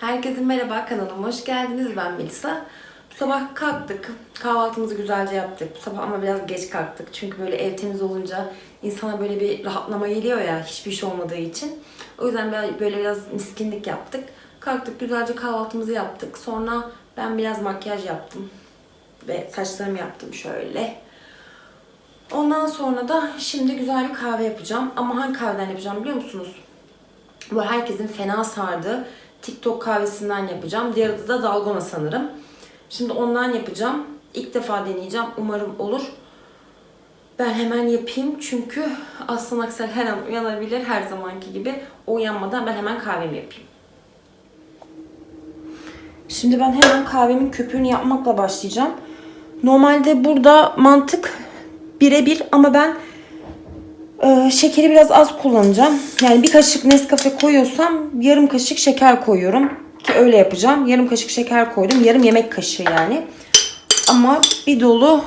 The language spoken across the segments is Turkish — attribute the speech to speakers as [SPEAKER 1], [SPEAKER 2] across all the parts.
[SPEAKER 1] Herkese merhaba kanalıma hoş geldiniz. Ben Melisa. Bu sabah kalktık. Kahvaltımızı güzelce yaptık. Bu sabah ama biraz geç kalktık. Çünkü böyle ev temiz olunca insana böyle bir rahatlama geliyor ya hiçbir şey olmadığı için. O yüzden böyle- biraz miskinlik yaptık. Kalktık güzelce kahvaltımızı yaptık. Sonra ben biraz makyaj yaptım. Ve saçlarımı yaptım şöyle. Ondan sonra da şimdi güzel bir kahve yapacağım. Ama hangi kahveden yapacağım biliyor musunuz? Bu herkesin fena sardığı TikTok kahvesinden yapacağım. Diğer adı da dalgona sanırım. Şimdi ondan yapacağım. İlk defa deneyeceğim. Umarım olur. Ben hemen yapayım çünkü Aslan Aksel her an uyanabilir her zamanki gibi. O uyanmadan ben hemen kahvemi yapayım. Şimdi ben hemen kahvemin köpüğünü yapmakla başlayacağım. Normalde burada mantık birebir ama ben ee, şekeri biraz az kullanacağım. Yani bir kaşık Nescafe koyuyorsam yarım kaşık şeker koyuyorum. Ki öyle yapacağım. Yarım kaşık şeker koydum. Yarım yemek kaşığı yani. Ama bir dolu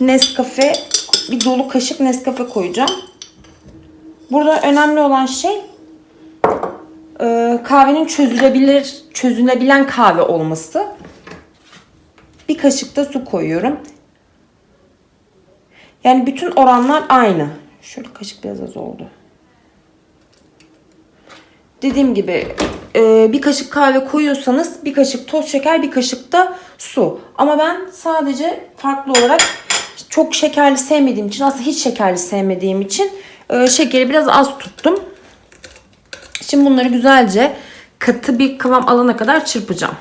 [SPEAKER 1] Nescafe, bir dolu kaşık Nescafe koyacağım. Burada önemli olan şey e, kahvenin çözülebilir, çözülebilen kahve olması. Bir kaşık da su koyuyorum. Yani bütün oranlar aynı. Şöyle kaşık biraz az oldu. Dediğim gibi e, bir kaşık kahve koyuyorsanız bir kaşık toz şeker bir kaşık da su. Ama ben sadece farklı olarak çok şekerli sevmediğim için aslında hiç şekerli sevmediğim için e, şekeri biraz az tuttum. Şimdi bunları güzelce katı bir kıvam alana kadar çırpacağım.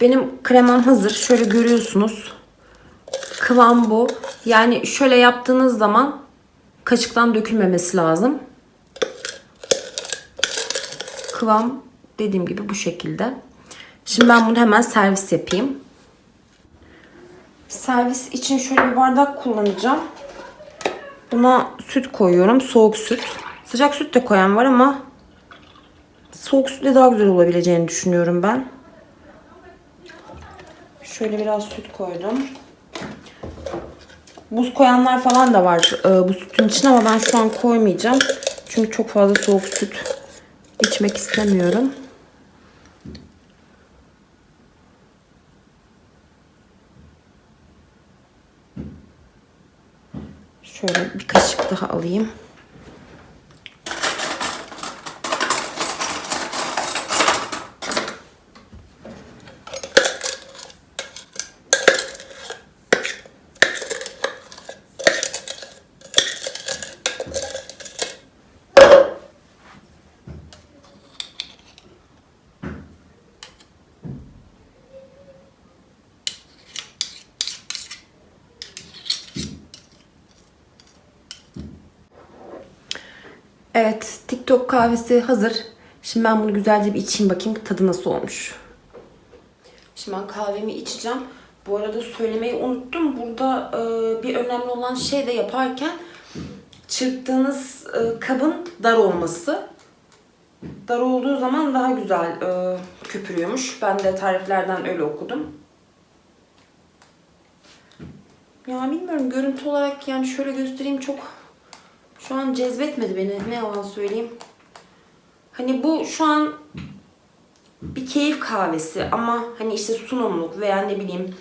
[SPEAKER 1] Benim kremam hazır. Şöyle görüyorsunuz. Kıvam bu. Yani şöyle yaptığınız zaman kaşıktan dökülmemesi lazım. Kıvam dediğim gibi bu şekilde. Şimdi ben bunu hemen servis yapayım. Servis için şöyle bir bardak kullanacağım. Buna süt koyuyorum. Soğuk süt. Sıcak süt de koyan var ama soğuk sütle daha güzel olabileceğini düşünüyorum ben. Şöyle biraz süt koydum. Buz koyanlar falan da var e, bu sütün içine ama ben şu an koymayacağım. Çünkü çok fazla soğuk süt içmek istemiyorum. Şöyle bir kaşık daha alayım. Evet, TikTok kahvesi hazır. Şimdi ben bunu güzelce bir içeyim bakayım tadı nasıl olmuş. Şimdi ben kahvemi içeceğim. Bu arada söylemeyi unuttum. Burada e, bir önemli olan şey de yaparken çırptığınız e, kabın dar olması. Dar olduğu zaman daha güzel e, köpürüyormuş. Ben de tariflerden öyle okudum. Ya bilmiyorum görüntü olarak yani şöyle göstereyim çok şu an cezbetmedi beni. Ne yalan söyleyeyim. Hani bu şu an bir keyif kahvesi ama hani işte sunumluk veya ne bileyim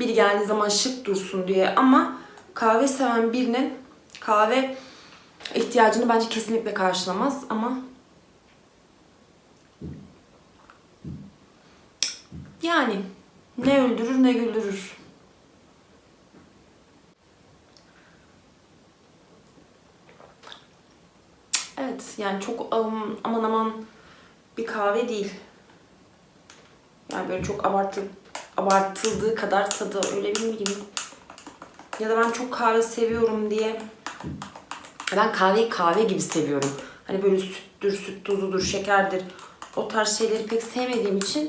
[SPEAKER 1] biri geldiği zaman şık dursun diye ama kahve seven birinin kahve ihtiyacını bence kesinlikle karşılamaz ama yani ne öldürür ne güldürür. Evet yani çok um, aman aman bir kahve değil. Yani böyle çok abartı, abartıldığı kadar tadı öyle bilmiyorum. Ya da ben çok kahve seviyorum diye. Ben kahveyi kahve gibi seviyorum. Hani böyle süttür, süt tozudur, şekerdir. O tarz şeyleri pek sevmediğim için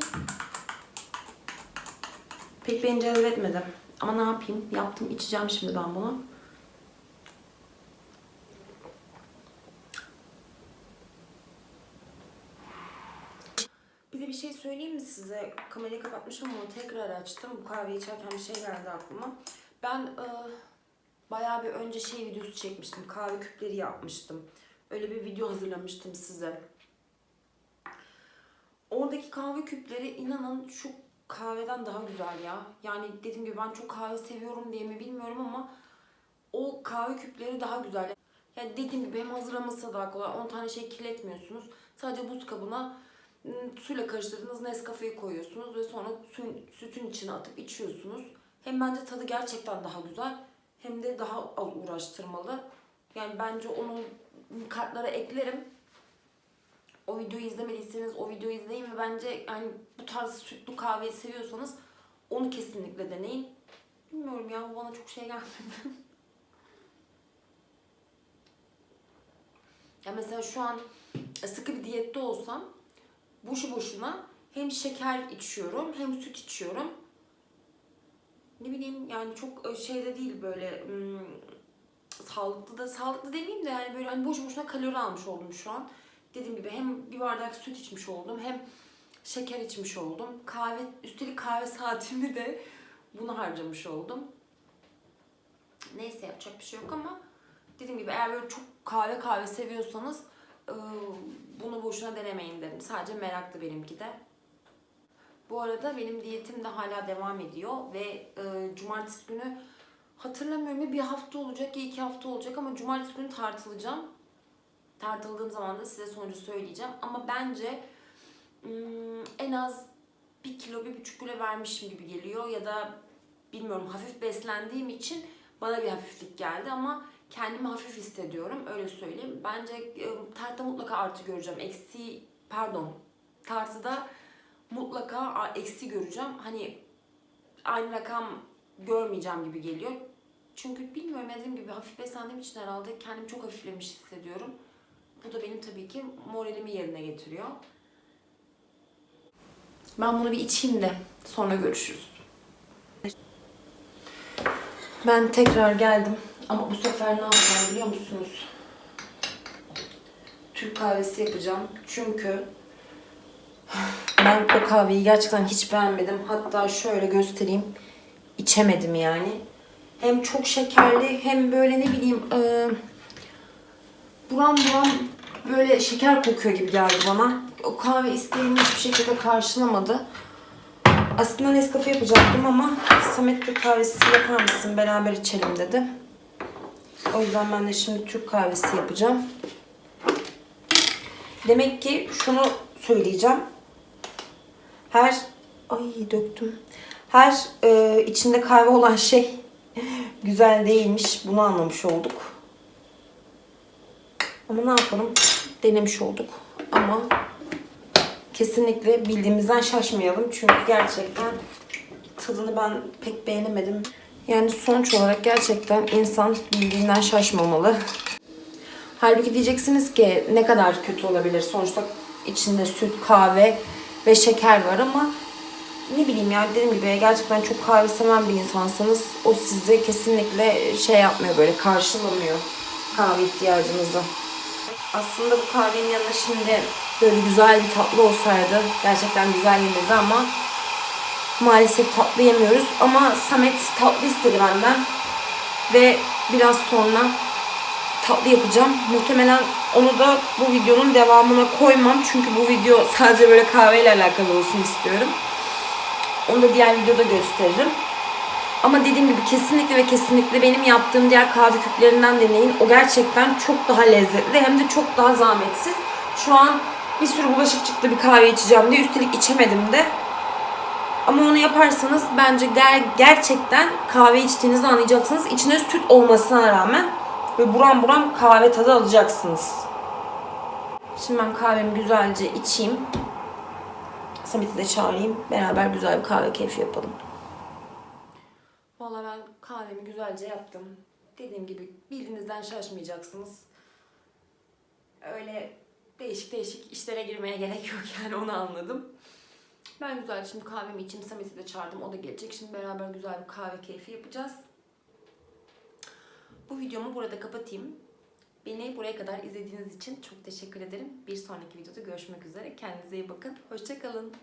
[SPEAKER 1] Pek beni cezbetmedi. Ama ne yapayım? Yaptım, içeceğim şimdi ben bunu. Bir şey söyleyeyim mi size? Kamerayı kapatmışım ama tekrar açtım. Bu kahveyi içerken bir şey geldi aklıma. Ben e, bayağı bir önce şey videosu çekmiştim. Kahve küpleri yapmıştım. Öyle bir video hazırlamıştım size. Oradaki kahve küpleri inanın şu kahveden daha güzel ya. Yani dediğim gibi ben çok kahve seviyorum diye mi bilmiyorum ama o kahve küpleri daha güzel. Yani dediğim gibi hem hazırlaması da daha kolay. 10 tane şey kirletmiyorsunuz. Sadece buz kabına suyla karıştırdığınız Nescafe'yi koyuyorsunuz ve sonra suyun, sütün içine atıp içiyorsunuz. Hem bence tadı gerçekten daha güzel hem de daha uğraştırmalı. Yani bence onu kartlara eklerim. O videoyu izlemediyseniz o videoyu izleyin ve bence yani bu tarz sütlü kahveyi seviyorsanız onu kesinlikle deneyin. Bilmiyorum ya bu bana çok şey gelmedi. ya mesela şu an sıkı bir diyette olsam boşu boşuna hem şeker içiyorum hem süt içiyorum. Ne bileyim yani çok şey de değil böyle hmm, sağlıklı da sağlıklı demeyeyim de yani böyle hani boşu boşuna kalori almış oldum şu an. Dediğim gibi hem bir bardak süt içmiş oldum hem şeker içmiş oldum. Kahve üstelik kahve saatimi de buna harcamış oldum. Neyse yapacak bir şey yok ama dediğim gibi eğer böyle çok kahve kahve seviyorsanız ıı, bunu boşuna denemeyin derim. Sadece meraklı benimki de. Bu arada benim diyetim de hala devam ediyor ve e, cumartesi günü hatırlamıyorum ya bir hafta olacak ya iki hafta olacak ama cumartesi günü tartılacağım. Tartıldığım zaman da size sonucu söyleyeceğim. Ama bence en az bir kilo, bir buçuk kilo vermişim gibi geliyor ya da bilmiyorum hafif beslendiğim için bana bir hafiflik geldi ama kendimi hafif hissediyorum öyle söyleyeyim. Bence e, tartıda mutlaka artı göreceğim. Eksi pardon tartıda mutlaka eksi göreceğim. Hani aynı rakam görmeyeceğim gibi geliyor. Çünkü bilmiyorum dediğim gibi hafif beslendiğim için herhalde kendimi çok hafiflemiş hissediyorum. Bu da benim tabii ki moralimi yerine getiriyor. Ben bunu bir içeyim de sonra görüşürüz. Ben tekrar geldim ama bu sefer ne yapacağım biliyor musunuz? Türk kahvesi yapacağım. Çünkü ben o kahveyi gerçekten hiç beğenmedim. Hatta şöyle göstereyim. İçemedim yani. Hem çok şekerli hem böyle ne bileyim e, buram buram böyle şeker kokuyor gibi geldi bana. O kahve isteğimi hiçbir şekilde karşılamadı. Aslında Nescafe yapacaktım ama Samet Türk kahvesi yapar mısın beraber içelim dedi. O yüzden ben de şimdi Türk kahvesi yapacağım. Demek ki şunu söyleyeceğim. Her ay döktüm. Her e, içinde kahve olan şey güzel değilmiş. Bunu anlamış olduk. Ama ne yapalım? Denemiş olduk. Ama kesinlikle bildiğimizden şaşmayalım. Çünkü gerçekten tadını ben pek beğenemedim. Yani sonuç olarak gerçekten insan bildiğinden şaşmamalı. Halbuki diyeceksiniz ki ne kadar kötü olabilir. Sonuçta içinde süt, kahve ve şeker var ama ne bileyim ya dediğim gibi gerçekten çok kahve seven bir insansanız o size kesinlikle şey yapmıyor böyle karşılamıyor kahve ihtiyacınızı. Aslında bu kahvenin yanında şimdi böyle güzel bir tatlı olsaydı gerçekten güzel yenirdi ama maalesef tatlı yemiyoruz. Ama Samet tatlı istedi benden ve biraz sonra tatlı yapacağım. Muhtemelen onu da bu videonun devamına koymam. Çünkü bu video sadece böyle kahveyle alakalı olsun istiyorum. Onu da diğer videoda gösteririm. Ama dediğim gibi kesinlikle ve kesinlikle benim yaptığım diğer kahve küplerinden deneyin. O gerçekten çok daha lezzetli hem de çok daha zahmetsiz. Şu an bir sürü bulaşık çıktı bir kahve içeceğim diye. Üstelik içemedim de. Ama onu yaparsanız bence ger- gerçekten kahve içtiğinizi anlayacaksınız. İçine süt olmasına rağmen ve buram buram kahve tadı alacaksınız. Şimdi ben kahvemi güzelce içeyim. Samet'i de çağırayım. Beraber güzel bir kahve keyfi yapalım. Vallahi ben kahvemi güzelce yaptım. Dediğim gibi bildiğinizden şaşmayacaksınız. Öyle değişik değişik işlere girmeye gerek yok yani onu anladım. Ben güzel şimdi kahvemi içeyim. Samet'i de çağırdım. O da gelecek. Şimdi beraber güzel bir kahve keyfi yapacağız. Bu videomu burada kapatayım. Beni buraya kadar izlediğiniz için çok teşekkür ederim. Bir sonraki videoda görüşmek üzere. Kendinize iyi bakın. Hoşçakalın.